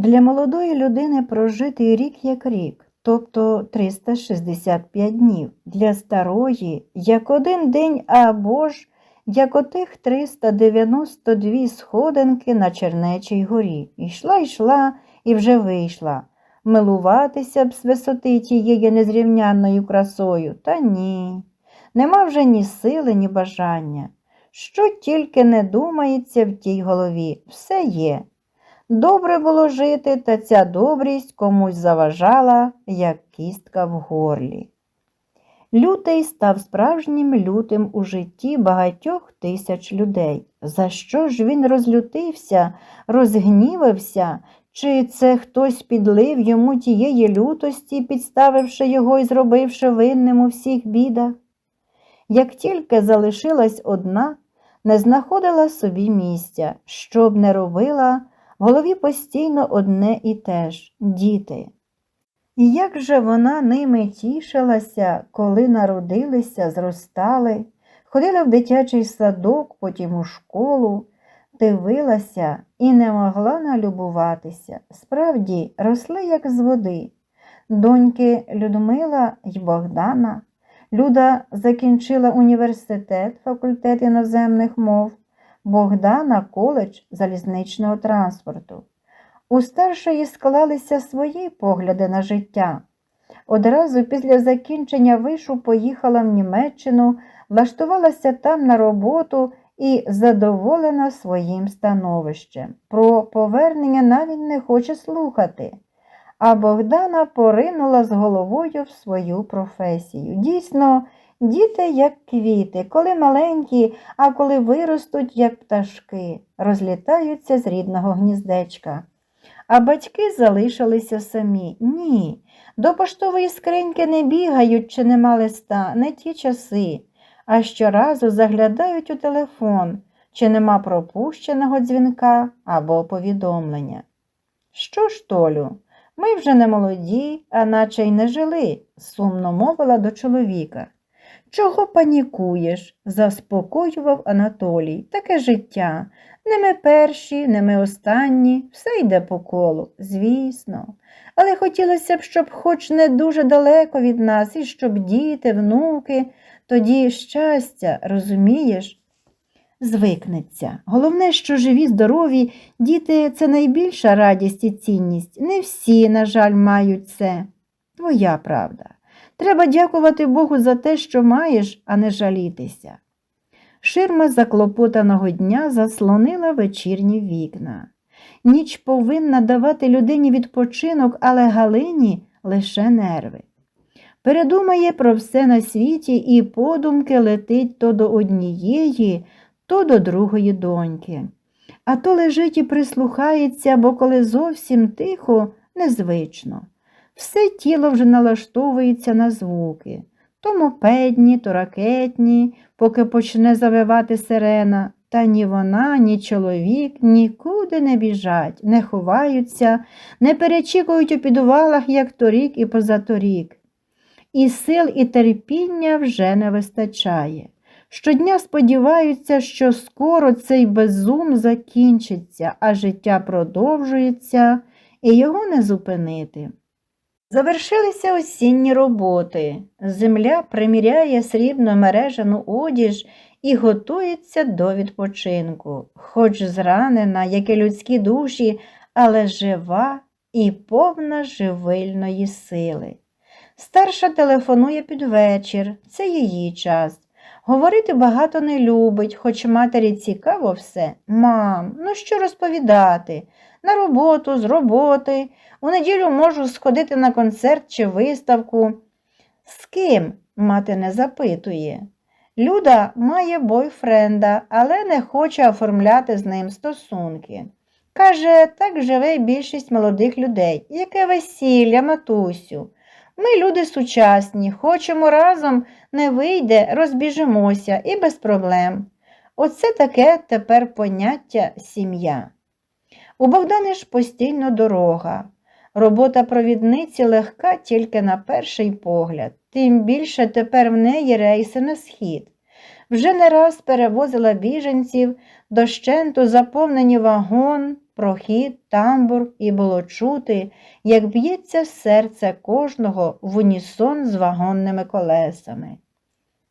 Для молодої людини прожитий рік як рік, тобто 365 днів. Для старої як один день або ж як отих 392 сходинки на Чернечій горі. Йшла, йшла і вже вийшла. Милуватися б з висоти тією незрівнянною красою, та ні. Нема вже ні сили, ні бажання. Що тільки не думається в тій голові, все є. Добре було жити, та ця добрість комусь заважала, як кістка в горлі. Лютий став справжнім лютим у житті багатьох тисяч людей. За що ж він розлютився, розгнівався, чи це хтось підлив йому тієї лютості, підставивши його і зробивши винним у всіх бідах? Як тільки залишилась одна, не знаходила собі місця, що б не робила, в голові постійно одне і те ж діти. І як же вона ними тішилася, коли народилися, зростали, ходила в дитячий садок, потім у школу, дивилася і не могла налюбуватися. Справді, росли, як з води. Доньки Людмила й Богдана. Люда закінчила університет, факультет іноземних мов, Богдана коледж залізничного транспорту. У старшої склалися свої погляди на життя. Одразу після закінчення вишу поїхала в Німеччину, влаштувалася там на роботу і задоволена своїм становищем. Про повернення навіть не хоче слухати. А Богдана поринула з головою в свою професію. Дійсно, діти, як квіти, коли маленькі, а коли виростуть, як пташки, розлітаються з рідного гніздечка. А батьки залишилися самі. Ні, до поштової скриньки не бігають, чи нема листа, не ті часи, а щоразу заглядають у телефон, чи нема пропущеного дзвінка або повідомлення. Що ж, Толю, ми вже не молоді, а наче й не жили, сумно мовила до чоловіка. Чого панікуєш? заспокоював Анатолій. Таке життя. Не ми перші, не ми останні, все йде по колу, звісно. Але хотілося б, щоб хоч не дуже далеко від нас, і щоб діти, внуки, тоді щастя, розумієш? Звикнеться. Головне, що живі, здорові, діти це найбільша радість і цінність. Не всі, на жаль, мають це. Твоя правда. Треба дякувати Богу за те, що маєш, а не жалітися. Ширма заклопотаного дня заслонила вечірні вікна. Ніч повинна давати людині відпочинок, але Галині лише нерви. Передумає про все на світі і подумки летить то до однієї, то до другої доньки. А то лежить і прислухається, бо коли зовсім тихо, незвично. Все тіло вже налаштовується на звуки то мопедні, то ракетні, поки почне завивати сирена. Та ні вона, ні чоловік нікуди не біжать, не ховаються, не перечікують у підвалах, як торік і позаторік. І сил і терпіння вже не вистачає. Щодня сподіваються, що скоро цей безум закінчиться, а життя продовжується і його не зупинити. Завершилися осінні роботи. Земля приміряє срібно мережану одіж і готується до відпочинку, хоч зранена, як і людські душі, але жива і повна живильної сили. Старша телефонує під вечір, це її час. Говорити багато не любить, хоч матері цікаво все. Мам, ну що розповідати? На роботу, з роботи. У неділю можу сходити на концерт чи виставку. З ким? мати не запитує. Люда має бойфренда, але не хоче оформляти з ним стосунки. Каже, так живе більшість молодих людей. Яке весілля, матусю. Ми люди сучасні, хочемо разом, не вийде, розбіжимося і без проблем. Оце таке тепер поняття сім'я. У Богдани ж постійно дорога. Робота провідниці легка тільки на перший погляд, тим більше тепер в неї рейси на схід. Вже не раз перевозила біженців, дощенту заповнені вагон прохід, тамбур, і було чути, як б'ється серце кожного в унісон з вагонними колесами.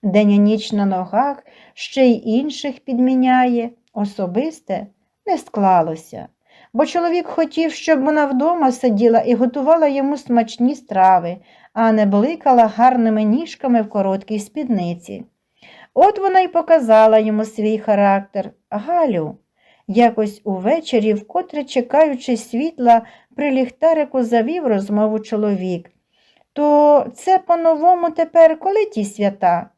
День і ніч на ногах ще й інших підміняє, особисте не склалося, бо чоловік хотів, щоб вона вдома сиділа і готувала йому смачні страви, а не бликала гарними ніжками в короткій спідниці. От вона й показала йому свій характер. Галю, якось увечері, вкотре чекаючи світла, при ліхтарику завів розмову чоловік. То це по-новому тепер коли ті свята?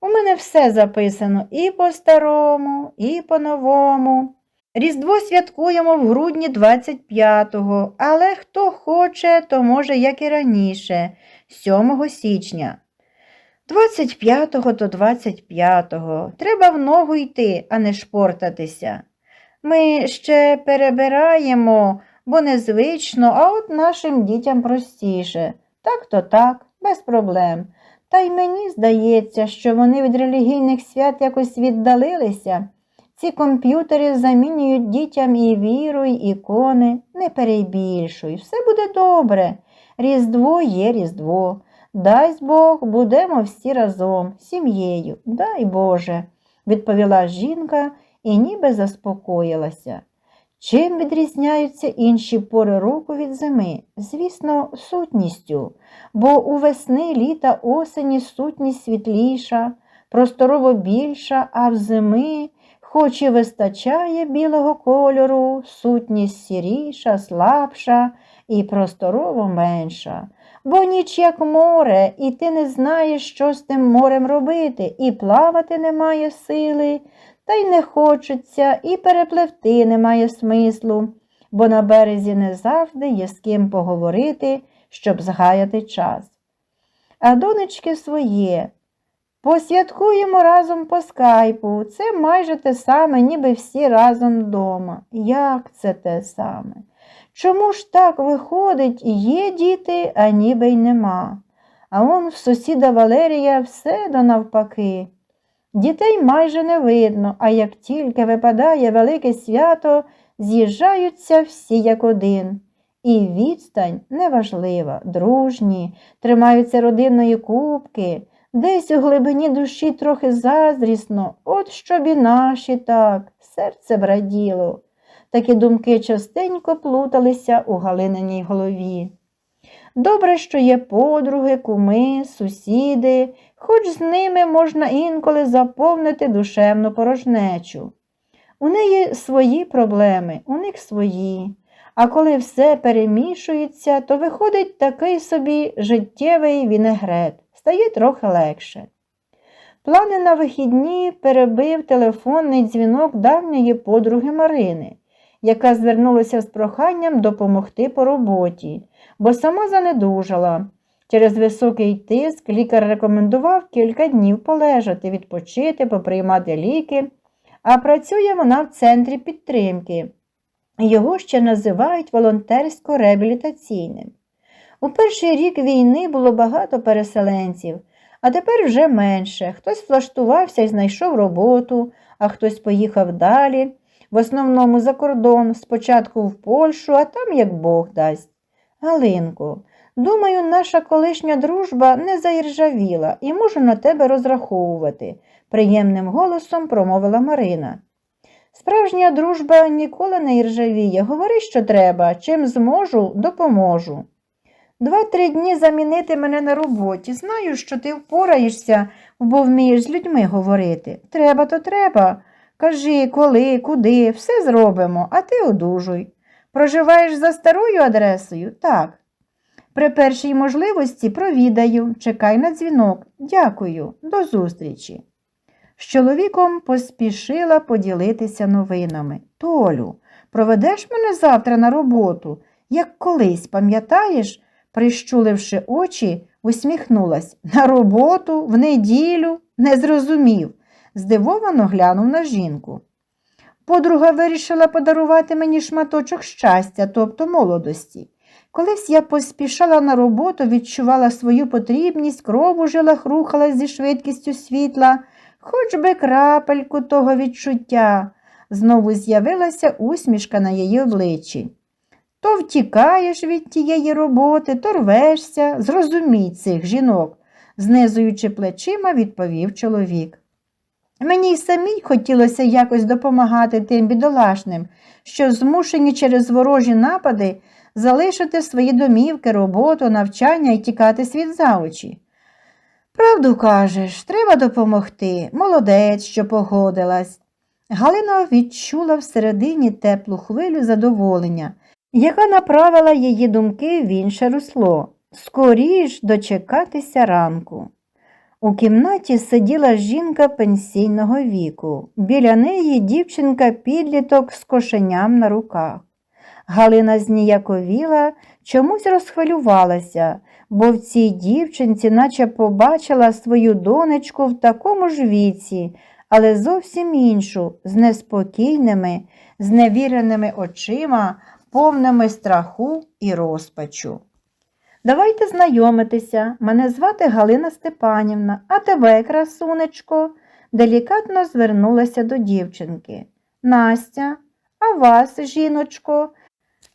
У мене все записано і по-старому, і по-новому. Різдво святкуємо в грудні 25-го, але хто хоче, то може, як і раніше, 7 січня. 25-го то 25-го. Треба в ногу йти, а не шпортатися. Ми ще перебираємо, бо незвично, а от нашим дітям простіше. Так то так, без проблем. Та й мені здається, що вони від релігійних свят якось віддалилися. Ці комп'ютери замінюють дітям і віру, і ікони. Не перебільшуй, все буде добре. Різдво є Різдво. Дай Бог, будемо всі разом, сім'єю, дай Боже, відповіла жінка і ніби заспокоїлася. Чим відрізняються інші пори року від зими? Звісно, сутністю, бо у весни, літа, осені сутність світліша, просторово більша, а в зими, хоч і вистачає білого кольору, сутність сіріша, слабша і просторово менша. Бо ніч як море, і ти не знаєш, що з тим морем робити, і плавати немає сили, та й не хочеться, і перепливти немає смислу, бо на березі не завжди є з ким поговорити, щоб згаяти час. А донечки своє. Посвяткуємо разом по скайпу. Це майже те саме, ніби всі разом вдома. Як це те саме? Чому ж так виходить, є діти, а ніби й нема? А он в сусіда Валерія все до навпаки. Дітей майже не видно, а як тільки випадає велике свято, з'їжджаються всі як один. І відстань неважлива, дружні, тримаються родинної кубки, десь у глибині душі трохи заздрісно, от щоб і наші так, серце браділо. Такі думки частенько плуталися у Галининій голові. Добре, що є подруги, куми, сусіди, хоч з ними можна інколи заповнити душевну порожнечу. У неї свої проблеми, у них свої. А коли все перемішується, то виходить такий собі життєвий вінегрет, стає трохи легше. Плани на вихідні перебив телефонний дзвінок давньої подруги Марини, яка звернулася з проханням допомогти по роботі, бо сама занедужала. Через високий тиск лікар рекомендував кілька днів полежати, відпочити, поприймати ліки, а працює вона в центрі підтримки. Його ще називають волонтерсько-реабілітаційним. У перший рік війни було багато переселенців, а тепер вже менше. Хтось влаштувався і знайшов роботу, а хтось поїхав далі, в основному за кордон, спочатку в Польщу, а там як Бог дасть. Галинко, думаю, наша колишня дружба не заіржавіла і можу на тебе розраховувати, приємним голосом промовила Марина. Справжня дружба ніколи не іржавіє. Говори, що треба, чим зможу, допоможу. Два-три дні замінити мене на роботі. Знаю, що ти впораєшся, бо вмієш з людьми говорити. Треба, то треба. Кажи, коли, куди, все зробимо, а ти одужуй. Проживаєш за старою адресою? Так. При першій можливості провідаю, чекай на дзвінок. Дякую, до зустрічі. З чоловіком поспішила поділитися новинами. Толю, проведеш мене завтра на роботу, як колись, пам'ятаєш, прищуливши очі, усміхнулась. На роботу, в неділю, не зрозумів, здивовано глянув на жінку. Подруга вирішила подарувати мені шматочок щастя, тобто молодості. Колись я поспішала на роботу, відчувала свою потрібність, кров у жилах рухалась зі швидкістю світла, хоч би крапельку того відчуття, Знову з'явилася усмішка на її обличчі. То втікаєш від тієї роботи, то рвешся, зрозумій цих жінок, знизуючи плечима, відповів чоловік. Мені й самій хотілося якось допомагати тим бідолашним, що змушені через ворожі напади залишити свої домівки, роботу, навчання і тікати світ за очі. Правду кажеш, треба допомогти. Молодець, що погодилась. Галина відчула всередині теплу хвилю задоволення, яка направила її думки в інше русло. Скоріш дочекатися ранку. У кімнаті сиділа жінка пенсійного віку. Біля неї дівчинка підліток з кошеням на руках. Галина зніяковіла, чомусь розхвилювалася, бо в цій дівчинці наче побачила свою донечку в такому ж віці, але зовсім іншу, з неспокійними, зневіреними очима, повними страху і розпачу. Давайте знайомитися. Мене звати Галина Степанівна, а тебе, красунечко, делікатно звернулася до дівчинки. Настя, а вас, жіночко?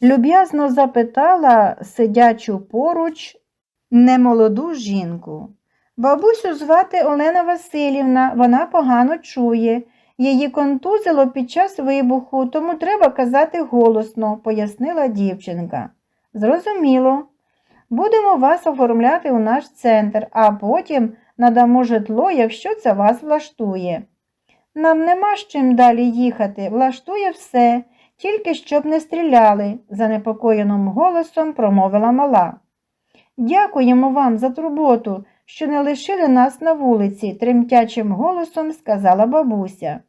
Люб'язно запитала сидячу поруч немолоду жінку. Бабусю звати Олена Васильівна, вона погано чує. Її контузило під час вибуху, тому треба казати голосно, пояснила дівчинка. Зрозуміло. Будемо вас оформляти у наш центр, а потім надамо житло, якщо це вас влаштує. Нам нема з чим далі їхати, влаштує все, тільки щоб не стріляли, занепокоєним голосом промовила мала. Дякуємо вам за турботу, що не лишили нас на вулиці, тремтячим голосом сказала бабуся.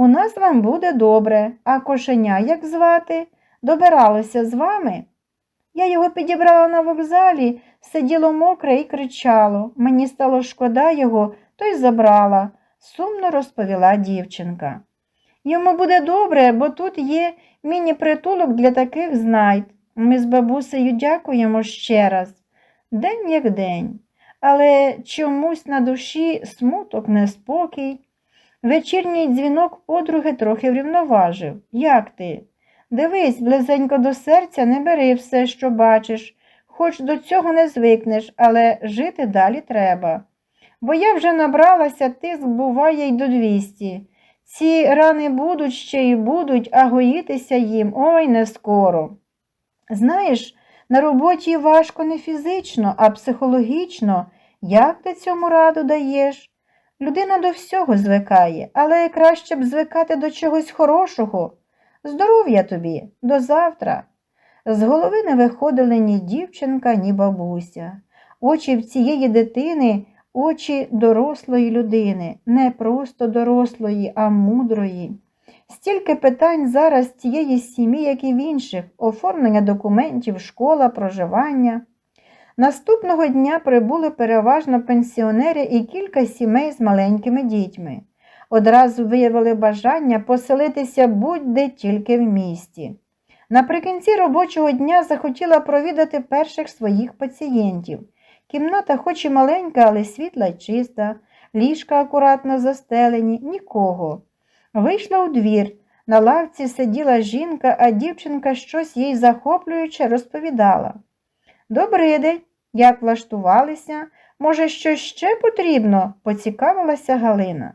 У нас вам буде добре, а кошеня як звати? Добиралося з вами? Я його підібрала на вокзалі, сиділо мокре і кричало. Мені стало шкода його, то й забрала, сумно розповіла дівчинка. Йому буде добре, бо тут є міні-притулок для таких знайд. Ми з бабусею дякуємо ще раз. День як день, але чомусь на душі смуток, неспокій. Вечірній дзвінок подруги трохи врівноважив. Як ти? Дивись, близенько до серця не бери все, що бачиш, хоч до цього не звикнеш, але жити далі треба. Бо я вже набралася, тиск буває й до двісті. Ці рани будуть ще й будуть, а гоїтися їм ой не скоро. Знаєш, на роботі важко не фізично, а психологічно. Як ти цьому раду даєш? Людина до всього звикає, але краще б звикати до чогось хорошого. Здоров'я тобі, до завтра. З голови не виходили ні дівчинка, ні бабуся. Очі в цієї дитини, очі дорослої людини, не просто дорослої, а мудрої. Стільки питань зараз цієї сім'ї, як і в інших, оформлення документів, школа, проживання. Наступного дня прибули переважно пенсіонери і кілька сімей з маленькими дітьми. Одразу виявили бажання поселитися будь-де тільки в місті. Наприкінці робочого дня захотіла провідати перших своїх пацієнтів. Кімната, хоч і маленька, але світла чиста, ліжка акуратно застелені, нікого. Вийшла у двір. На лавці сиділа жінка, а дівчинка щось їй захоплююче розповідала. Добрий день, як влаштувалися? Може, щось ще потрібно? поцікавилася Галина.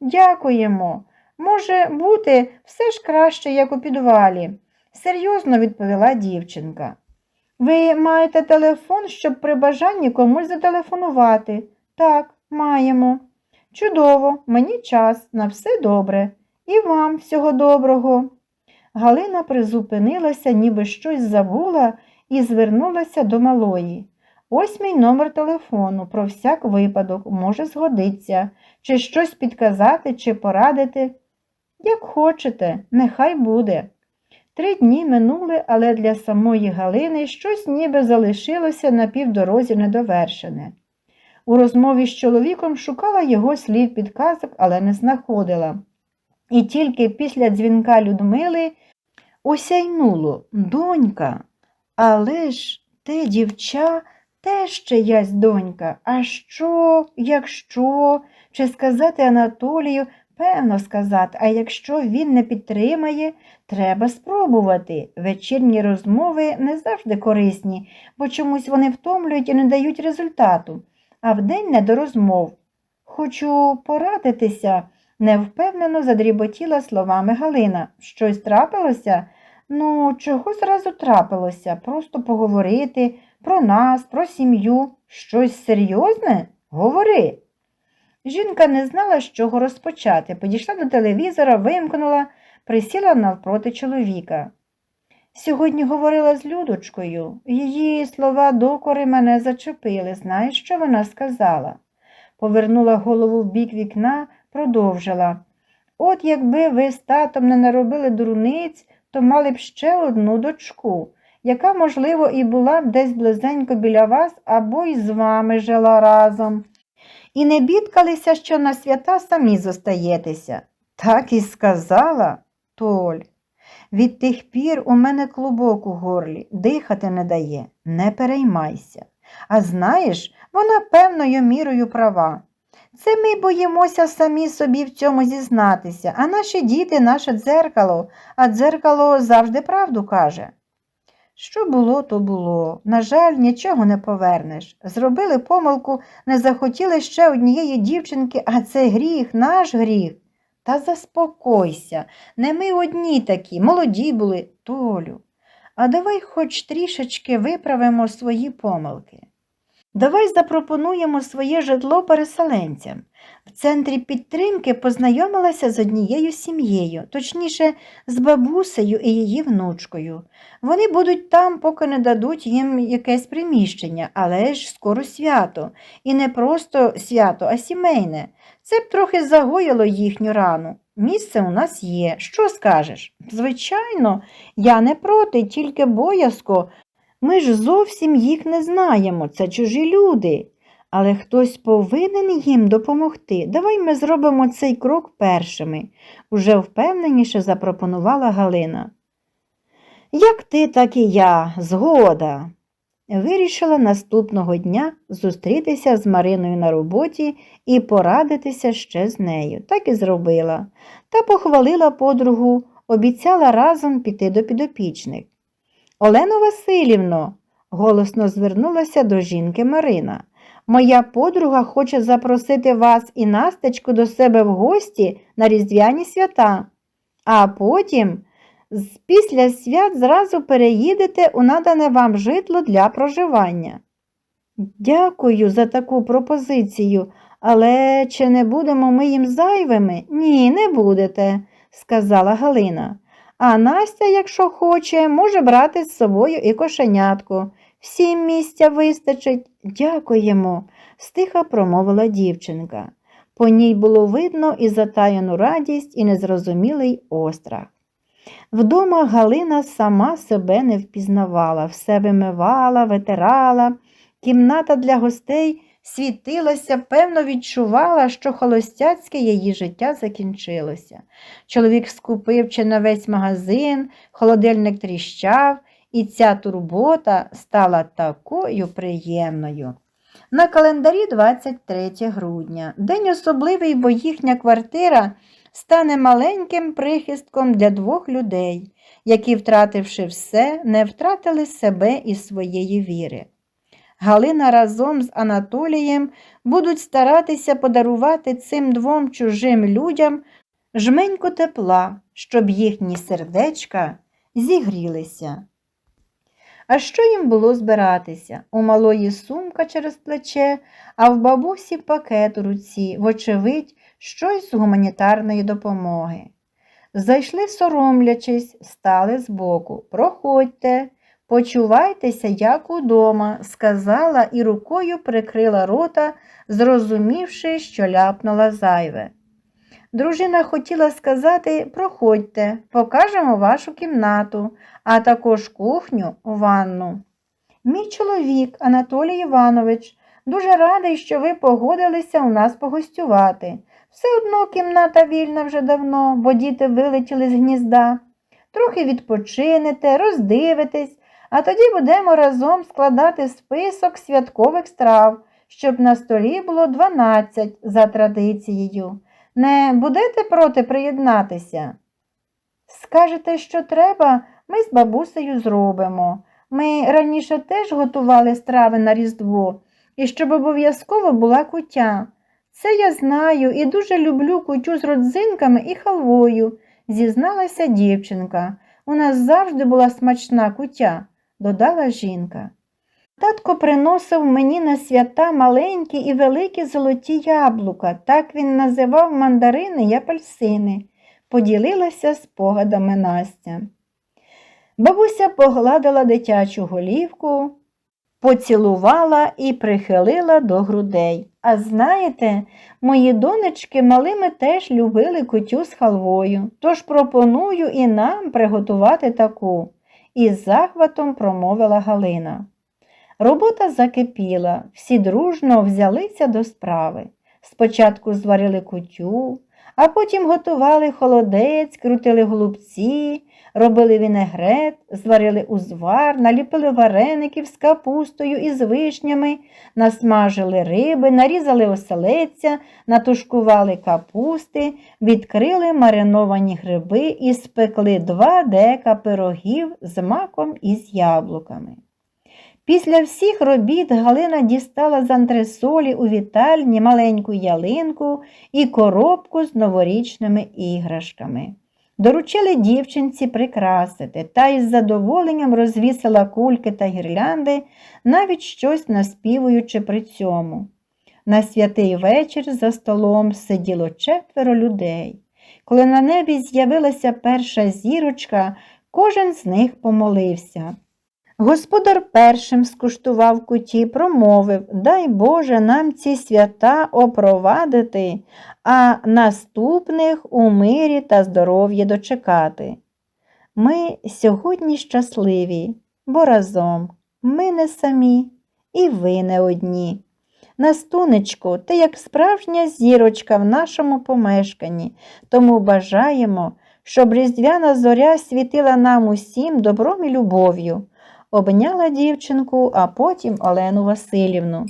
Дякуємо. Може бути, все ж краще, як у підвалі, серйозно відповіла дівчинка. Ви маєте телефон, щоб при бажанні комусь зателефонувати? Так, маємо. Чудово, мені час, на все добре. І вам всього доброго. Галина призупинилася, ніби щось забула, і звернулася до малої. Ось мій номер телефону, про всяк випадок, може згодиться, чи щось підказати, чи порадити. Як хочете, нехай буде. Три дні минули, але для самої Галини щось ніби залишилося на півдорозі недовершене. У розмові з чоловіком шукала його слів підказок, але не знаходила. І тільки після дзвінка Людмили осяйнуло донька, але ж те дівча теж чиясь донька. А що, якщо, чи сказати Анатолію, Певно сказати, а якщо він не підтримає, треба спробувати. Вечірні розмови не завжди корисні, бо чомусь вони втомлюють і не дають результату, а вдень не до розмов. Хочу порадитися, невпевнено задріботіла словами Галина. Щось трапилося? Ну, чого зразу трапилося? Просто поговорити про нас, про сім'ю. Щось серйозне? Говори. Жінка не знала, з чого розпочати. Підійшла до телевізора, вимкнула, присіла навпроти чоловіка. Сьогодні говорила з Людочкою. Її слова докори мене зачепили. Знаєш, що вона сказала? Повернула голову в бік вікна, продовжила. От якби ви з татом не наробили дурниць, то мали б ще одну дочку, яка, можливо, і була б десь близенько біля вас або й з вами жила разом. І не бідкалися, що на свята самі зостаєтеся. Так і сказала, Толь. Від тих пір у мене клубок у горлі, дихати не дає, не переймайся. А знаєш, вона певною мірою права. Це ми боїмося самі собі в цьому зізнатися, а наші діти наше дзеркало, а дзеркало завжди правду каже. Що було, то було. На жаль, нічого не повернеш. Зробили помилку, не захотіли ще однієї дівчинки, а це гріх, наш гріх. Та заспокойся, не ми одні такі, молоді були, Толю. А давай хоч трішечки виправимо свої помилки. Давай запропонуємо своє житло переселенцям. В центрі підтримки познайомилася з однією сім'єю, точніше, з бабусею і її внучкою. Вони будуть там, поки не дадуть їм якесь приміщення, але ж скоро свято. І не просто свято, а сімейне. Це б трохи загоїло їхню рану. Місце у нас є. Що скажеш? Звичайно, я не проти, тільки боязко. Ми ж зовсім їх не знаємо, це чужі люди. Але хтось повинен їм допомогти. Давай ми зробимо цей крок першими, уже впевненіше запропонувала Галина. Як ти, так і я, згода. Вирішила наступного дня зустрітися з Мариною на роботі і порадитися ще з нею. Так і зробила. Та похвалила подругу, обіцяла разом піти до підопічних. Олено Васильівно, голосно звернулася до жінки Марина. Моя подруга хоче запросити вас і Настечку до себе в гості на Різдвяні свята, а потім після свят зразу переїдете у надане вам житло для проживання. Дякую за таку пропозицію, але чи не будемо ми їм зайвими? Ні, не будете, сказала Галина. А Настя, якщо хоче, може брати з собою і кошенятку. Всім місця вистачить. Дякуємо, стиха промовила дівчинка. По ній було видно і затаяну радість, і незрозумілий острах. Вдома Галина сама себе не впізнавала, все вимивала, витирала. Кімната для гостей світилася, певно, відчувала, що холостяцьке її життя закінчилося. Чоловік скупив чи на весь магазин, холодильник тріщав, і ця турбота стала такою приємною. На календарі 23 грудня. День особливий, бо їхня квартира стане маленьким прихистком для двох людей, які, втративши все, не втратили себе і своєї віри. Галина разом з Анатолієм будуть старатися подарувати цим двом чужим людям жменьку тепла, щоб їхні сердечка зігрілися. А що їм було збиратися? У малої сумка через плече, а в бабусі пакет у руці, вочевидь, щось з гуманітарної допомоги. Зайшли, соромлячись, стали збоку. Проходьте, почувайтеся, як удома, сказала і рукою прикрила рота, зрозумівши, що ляпнула зайве. Дружина хотіла сказати проходьте, покажемо вашу кімнату, а також кухню, ванну. Мій чоловік Анатолій Іванович, дуже радий, що ви погодилися у нас погостювати. Все одно кімната вільна вже давно, бо діти вилетіли з гнізда. Трохи відпочинете, роздивитесь, а тоді будемо разом складати список святкових страв, щоб на столі було 12 за традицією. Не будете проти приєднатися? Скажете, що треба, ми з бабусею зробимо. Ми раніше теж готували страви на Різдво, і щоб обов'язково була кутя. Це я знаю і дуже люблю кутю з родзинками і халвою, зізналася дівчинка. У нас завжди була смачна кутя, додала жінка. Татко приносив мені на свята маленькі і великі золоті яблука, так він називав мандарини й апельсини, поділилася спогадами Настя. Бабуся погладила дитячу голівку, поцілувала і прихилила до грудей. А знаєте, мої донечки малими теж любили кутю з халвою, тож пропоную і нам приготувати таку, із захватом промовила Галина. Робота закипіла, всі дружно взялися до справи. Спочатку зварили кутю, а потім готували холодець, крутили голубці, робили вінегрет, зварили узвар, наліпили вареників з капустою і з вишнями, насмажили риби, нарізали оселедця, натушкували капусти, відкрили мариновані гриби і спекли два дека пирогів з маком і з яблуками. Після всіх робіт Галина дістала з антресолі у вітальні маленьку ялинку і коробку з новорічними іграшками. Доручили дівчинці прикрасити та із задоволенням розвісила кульки та гірлянди, навіть щось наспівуючи при цьому. На святий вечір за столом сиділо четверо людей. Коли на небі з'явилася перша зірочка, кожен з них помолився. Господар першим скуштував куті, промовив Дай Боже нам ці свята опровадити, а наступних у мирі та здоров'ї дочекати. Ми сьогодні щасливі, бо разом ми не самі і ви не одні. Настунечку, ти як справжня зірочка в нашому помешканні, тому бажаємо, щоб різдвяна зоря світила нам усім добром і любов'ю обняла дівчинку, а потім Олену Васильівну.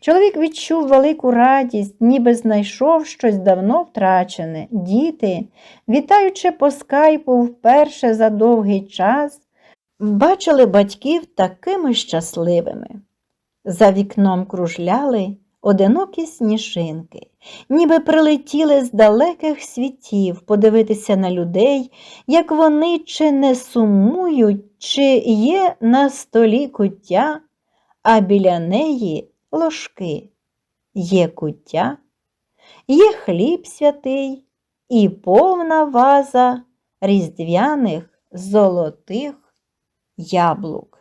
Чоловік відчув велику радість, ніби знайшов щось давно втрачене. Діти, вітаючи по скайпу вперше за довгий час, бачили батьків такими щасливими. За вікном кружляли одинокі сніжинки, ніби прилетіли з далеких світів подивитися на людей, як вони чи не сумують, чи є на столі куття, а біля неї ложки. Є куття, є хліб святий і повна ваза різдвяних золотих яблук.